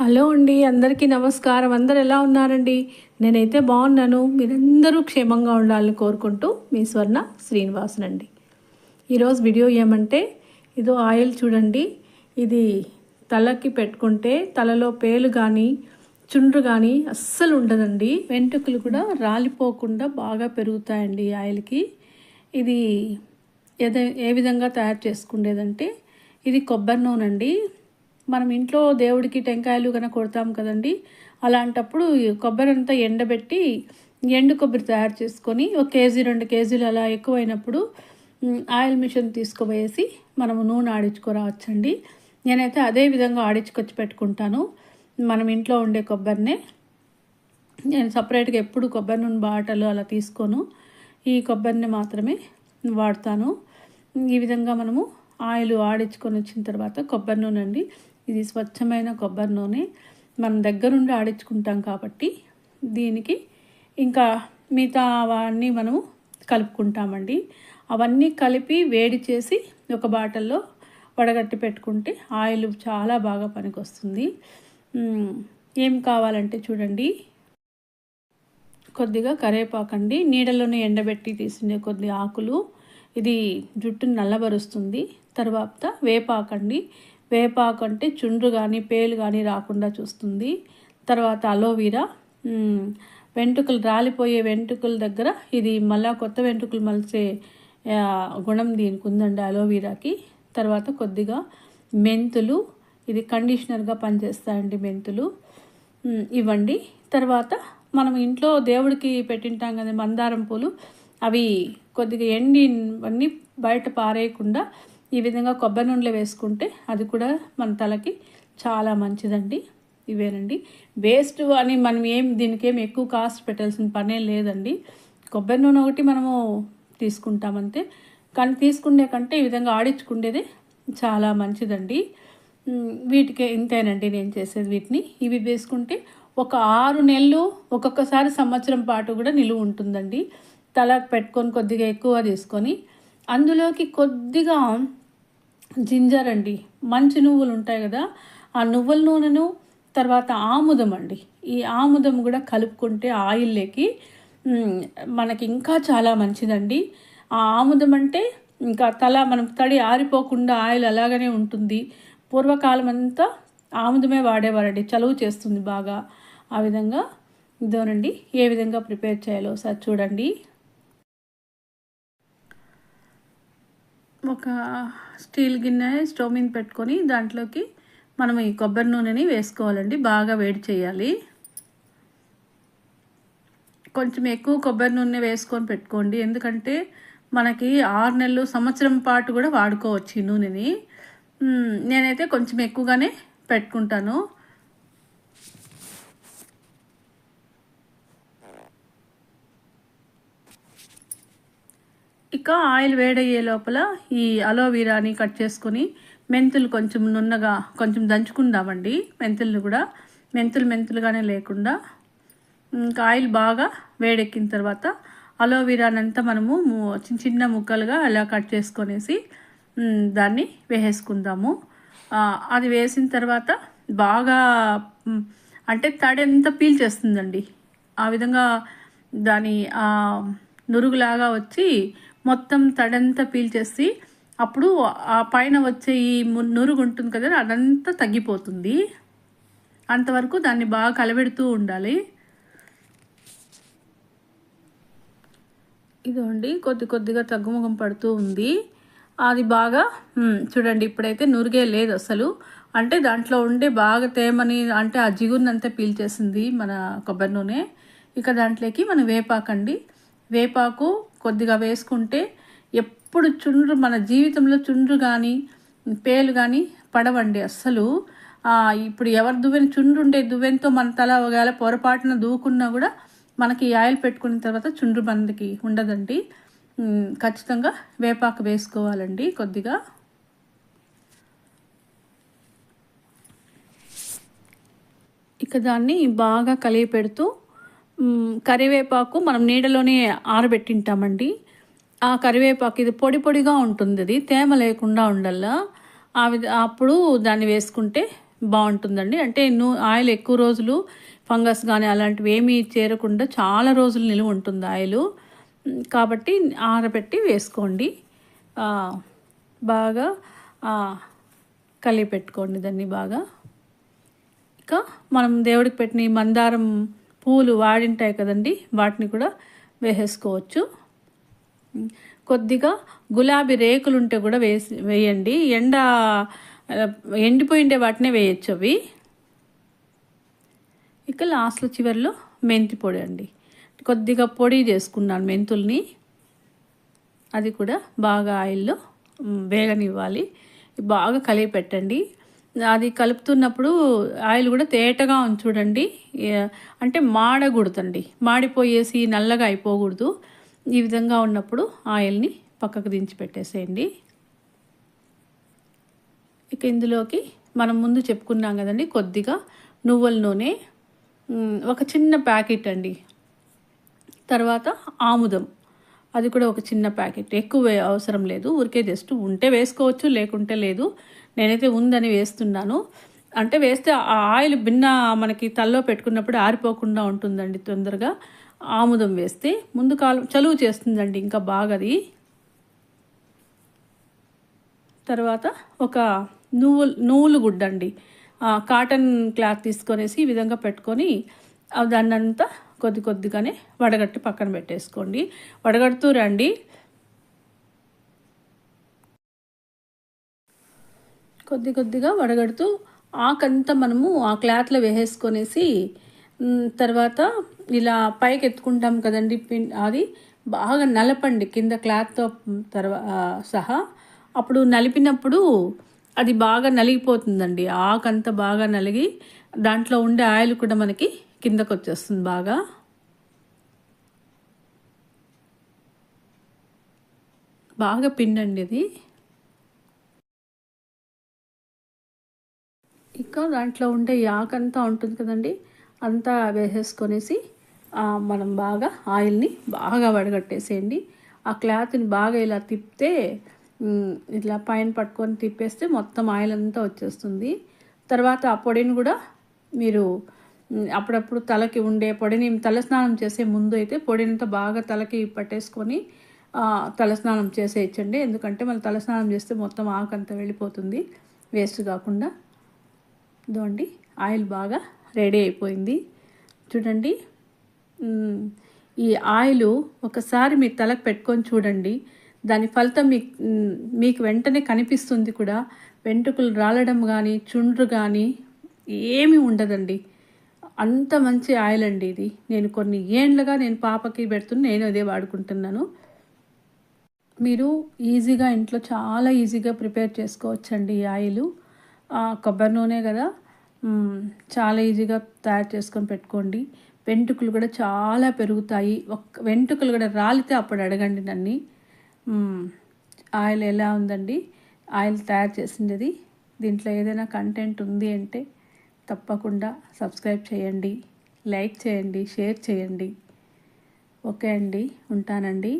Hello అండి అందరికీ నమస్కారం. అందరు ఎలా ఉన్నారండి? నేనైతే బాగున్నాను. మీరందరూ క్షేమంగా ఉండాలని కోరుకుంటూ మీ స్వర్ణ శ్రీనివాసన్ అండి ఈరోజు వీడియో ఏమంటే ఇదో ఆయిల్ చూడండి. ఇది తలకి పెట్టుకుంటే తలలో పేలు కానీ చుండ్రు కానీ అస్సలు ఉండదండి. వెంట్రుకలు కూడా రాలిపోకుండా బాగా పెరుగుతాయండి ఈ ఆయిల్కి. ఇది ఏదే ఏ విధంగా తయారు చేసుకునేదంటే ఇది కొబ్బరి నూనె అండి మనం ఇంట్లో దేవుడికి టెంకాయలు కనుక కొడతాం కదండి అలాంటప్పుడు కొబ్బరి అంతా ఎండబెట్టి ఎండు కొబ్బరి తయారు చేసుకొని ఒక కేజీ రెండు కేజీలు అలా ఎక్కువైనప్పుడు ఆయిల్ మిషన్ తీసుకుపోయేసి మనము నూనె ఆడించుకోరావచ్చండి. నేనైతే అదే విధంగా ఆడించుకొచ్చి పెట్టుకుంటాను. మనం ఇంట్లో ఉండే కొబ్బరినే నేను సపరేట్గా ఎప్పుడు కొబ్బరి నూనె బాటలు అలా తీసుకోను. ఈ కొబ్బరిని మాత్రమే వాడతాను. ఈ విధంగా మనము ఆయిల్ ఆడించుకొని వచ్చిన తర్వాత కొబ్బరి నూనె అండి ఇది స్వచ్ఛమైన కొబ్బరి నూనె. మనం దగ్గరుండి ఆడించుకుంటాం కాబట్టి దీనికి ఇంకా మిగతా అవన్నీ మనము కలుపుకుంటామండి. అవన్నీ కలిపి వేడి చేసి ఒక బాటల్లో వడగట్టి పెట్టుకుంటే ఆయిల్ చాలా బాగా పనికొస్తుంది. ఏం కావాలంటే చూడండి. కొద్దిగా కరేపాకండి. నీడలోనే ఎండబెట్టి తీసిన కొద్ది ఆకులు. ఇది జుట్టును నల్లబరుస్తుంది. తర్వాత వేపాకండి. వేపాకు అంటే చుండ్రు కానీ పేలు కానీ రాకుండా చూస్తుంది. తర్వాత అలోవీరా వెంట్రుకలు రాలిపోయే వెంట్రుకల దగ్గర ఇది మళ్ళా కొత్త వెంట్రుకలు మలిచే గుణం దీనికి ఉందండి అలోవీరాకి తర్వాత కొద్దిగా మెంతులు ఇది కండిషనర్గా పనిచేస్తాయండి మెంతులు. ఇవ్వండి. తర్వాత మనం ఇంట్లో దేవుడికి పెట్టింటాం కదా మందారం పూలు అవి కొద్దిగా ఎండి అన్నీ బయట పారేయకుండా ఈ విధంగా కొబ్బరి నూనెలో వేసుకుంటే అది కూడా మన తలకి చాలా మంచిదండి. ఇవేనండి. వేస్ట్ అని మనం ఏం దీనికి ఏం ఎక్కువ కాస్ట్ పెట్టాల్సిన పనే లేదండి. కొబ్బరి నూనె ఒకటి మనము తీసుకుంటామంతే. కానీ తీసుకునే కంటే ఈ విధంగా ఆడించుకునేదే చాలా మంచిదండి. వీటికి ఇంతేనండి నేను చేసేది వీటిని. ఇవి వేసుకుంటే ఒక ఆరు నెలలు ఒక్కొక్కసారి సంవత్సరం పాటు కూడా నిలువ ఉంటుందండి. తల పెట్టుకొని కొద్దిగా ఎక్కువ తీసుకొని అందులోకి కొద్దిగా జింజర్ అండి. మంచి నువ్వులు ఉంటాయి కదా ఆ నువ్వుల నూనెను తర్వాత ఆముదం అండి. ఈ ఆముదం కూడా కలుపుకుంటే ఆయిల్లోకి మనకి ఇంకా చాలా మంచిదండి. ఆ ఆముదం అంటే ఇంకా తల మనం తడి ఆరిపోకుండా ఆయిల్ అలాగనే ఉంటుంది. పూర్వకాలం అంతా ఆముదమే వాడేవారండి. చలువు చేస్తుంది బాగా. ఆ విధంగా ఇదోనండి. ఏ విధంగా ప్రిపేర్ చేయాలో సార్ చూడండి. ఒక స్టీల్ గిన్నె స్టవ్ మీద పెట్టుకొని దాంట్లోకి మనం ఈ కొబ్బరి నూనెని వేసుకోవాలండి. బాగా వేడి చేయాలి. కొంచెం ఎక్కువ కొబ్బరి నూనె వేసుకొని పెట్టుకోండి. ఎందుకంటే మనకి ఆరు నెలలు సంవత్సరం పాటు కూడా వాడుకోవచ్చు ఈ నూనెని. నేనైతే కొంచెం ఎక్కువగానే పెట్టుకుంటాను. ఇక ఆయిల్ వేడయ్యే లోపల ఈ అలోవీరాని కట్ చేసుకొని మెంతులు కొంచెం నున్నగా కొంచెం దంచుకుందామండి. మెంతులను కూడా మెంతులు మెంతులుగానే లేకుండా ఇంకా ఆయిల్ బాగా వేడెక్కిన తర్వాత అలోవీరానంతా మనము చిన్న చిన్న ముక్కలుగా అలా కట్ చేసుకొనేసి దాన్ని వేసేసుకుందాము. అది వేసిన తర్వాత బాగా అంటే తడి పీల్చేస్తుందండి ఆ విధంగా దాని నురుగులాగా వచ్చి మొత్తం తడంతా పీల్చేసి అప్పుడు ఆ పైన వచ్చే ఈ ము- నురుగు ఉంటుంది కదా అదంతా తగ్గిపోతుంది. అంతవరకు దాన్ని బాగా కలబెడుతూ ఉండాలి. ఇదిగోండి కొద్ది కొద్దిగా తగ్గుముఖం పడుతూ ఉంది. అది బాగా చూడండి ఇప్పుడైతే నురిగే లేదు అసలు. అంటే దాంట్లో ఉండే బాగా తేమని అంటే ఆ జిగురునంతా పీల్చేసింది మన కొబ్బరి నూనె. ఇక దాంట్లోకి మన వేపాకండి. వేపాకు కొద్దిగా వేసుకుంటే ఎప్పుడు చుండ్రు మన జీవితంలో చుండ్రు కానీ పేలు కానీ పడవండి అస్సలు. ఇప్పుడు ఎవరు దువ్వెన చుండ్రు ఉండే దువ్వెనతో మన తల ఒకవేళ పొరపాటున దూకున్నా కూడా మనకి ఆయిల్ పెట్టుకున్న తర్వాత చుండ్రు మనకి ఉండదండి. ఖచ్చితంగా వేపాకు వేసుకోవాలండి కొద్దిగా. ఇక దాన్ని బాగా కలిగి పెడుతూ కరివేపాకు మనం నీడలోనే ఆరబెట్టింటామండి. ఆ కరివేపాకు ఇది పొడి పొడిగా ఉంటుంది అది తేమ లేకుండా ఉండల్లా. ఆ అప్పుడు దాన్ని వేసుకుంటే బాగుంటుందండి. అంటే నూ ఆయిల్ ఎక్కువ రోజులు ఫంగస్ కానీ అలాంటివి ఏమీ చేరకుండా చాలా రోజులు నిలువ ఉంటుంది ఆయిల్. కాబట్టి ఆరబెట్టి వేసుకోండి. బాగా కలిపి పెట్టుకోండి దాన్ని బాగా. ఇంకా మనం దేవుడికి పెట్టిన మందారం పూలు వాడింటాయి కదండి వాటిని కూడా వేసేసుకోవచ్చు. కొద్దిగా గులాబీ రేకులు ఉంటే కూడా వేసి వేయండి. ఎండ ఎండిపోయిండే వాటినే వేయచ్చు అవి. ఇక లాస్ట్లో చివరిలో మెంతి పొడి అండి. కొద్దిగా పొడి చేసుకున్నాను మెంతుల్ని. అది కూడా బాగా ఆయిల్లో వేగనివ్వాలి. బాగా కలిపి పెట్టండి. అది కలుపుతున్నప్పుడు ఆయిల్ కూడా తేటగా ఉంది చూడండి అంటే మాడకూడదండి. మాడిపోయేసి నల్లగా అయిపోకూడదు. ఈ విధంగా ఉన్నప్పుడు ఆయిల్ని పక్కకు దించి పెట్టేసేయండి. ఇక ఇందులోకి మనం ముందు చెప్పుకున్నాం కదండి కొద్దిగా నువ్వుల నూనె ఒక చిన్న ప్యాకెట్ అండి. తర్వాత ఆముదం. అది కూడా ఒక చిన్న ప్యాకెట్. ఎక్కువ అవసరం లేదు. ఊరికే జస్ట్ ఉంటే వేసుకోవచ్చు లేకుంటే లేదు. నేనైతే ఉందని వేస్తున్నాను. అంటే వేస్తే ఆ ఆయిల్ భిన్న మనకి తల్లో పెట్టుకున్నప్పుడు ఆరిపోకుండా ఉంటుందండి తొందరగా. ఆముదం వేస్తే ముందు కాలం చలువు చేస్తుందండి ఇంకా బాగా అది తర్వాత ఒక నువ్వులు నువ్వులు గుడ్డండి. కాటన్ క్లాత్ తీసుకొనేసి ఈ విధంగా పెట్టుకొని దాన్నంతా కొద్ది కొద్దిగానే వడగట్టి పక్కన పెట్టేసుకోండి. వడగడుతూ రండి. కొద్ది కొద్దిగా వడగడుతూ ఆకంతా మనము ఆ క్లాత్లో వేసేసుకొనేసి తర్వాత ఇలా పైకి ఎత్తుకుంటాం కదండి పిన్ అది బాగా నలపండి కింద క్లాత్తో తర్వా సహా. అప్పుడు నలిపినప్పుడు అది బాగా నలిగిపోతుందండి. ఆకంతా బాగా నలిగి దాంట్లో ఉండే ఆయిల్ కూడా మనకి కిందకు వచ్చేస్తుంది బాగా. బాగా పిండండి అది. ఇంకా దాంట్లో ఉండే యాకంతా ఉంటుంది కదండి అంతా వేసేసుకొనేసి మనం బాగా ఆయిల్ని బాగా వడగట్టేసేయండి. ఆ క్లాత్ని బాగా ఇలా తిప్పితే ఇట్లా పైన పట్టుకొని తిప్పేస్తే మొత్తం ఆయిల్ అంతా వచ్చేస్తుంది. తర్వాత ఆ పొడిని కూడా మీరు అప్పుడప్పుడు తలకి ఉండే పొడిని తలస్నానం చేసే ముందు అయితే పొడినంతా బాగా తలకి పట్టేసుకొని తలస్నానం చేసేయచ్చండి. ఎందుకంటే మళ్ళీ తలస్నానం చేస్తే మొత్తం ఆకంతా వెళ్ళిపోతుంది వేస్ట్ కాకుండా. ఇదండి. ఆయిల్ బాగా రెడీ అయిపోయింది. చూడండి. ఈ ఆయిల్ ఒకసారి మీ తలకు పెట్టుకొని చూడండి. దాని ఫలితం మీకు మీకు వెంటనే కనిపిస్తుంది కూడా. వెంట్రుకలు రాలడం కానీ చుండ్రు కానీ ఏమీ ఉండదండి. అంత మంచి ఆయిల్ అండి ఇది. నేను కొన్ని ఏండ్లుగా నేను పాపకి పెడుతున్నా నేను అదే వాడుకుంటున్నాను. మీరు ఈజీగా ఇంట్లో చాలా ఈజీగా ప్రిపేర్ చేసుకోవచ్చండి ఈ ఆయిల్. కొబ్బరి నూనె కదా. చాలా ఈజీగా తయారు చేసుకొని పెట్టుకోండి. వెంట్రుకలు కూడా చాలా పెరుగుతాయి. ఒక్క వెంట్రుకలు కూడా రాలితే అప్పుడు అడగండి నన్ను. ఆయిల్ ఎలా ఉందండి? ఆయిల్ తయారు చేసింది. దీంట్లో ఏదైనా కంటెంట్ ఉంది అంటే తప్పకుండా సబ్స్క్రైబ్ చేయండి. లైక్ చేయండి షేర్ చేయండి. ఓకే అండి. ఉంటానండి.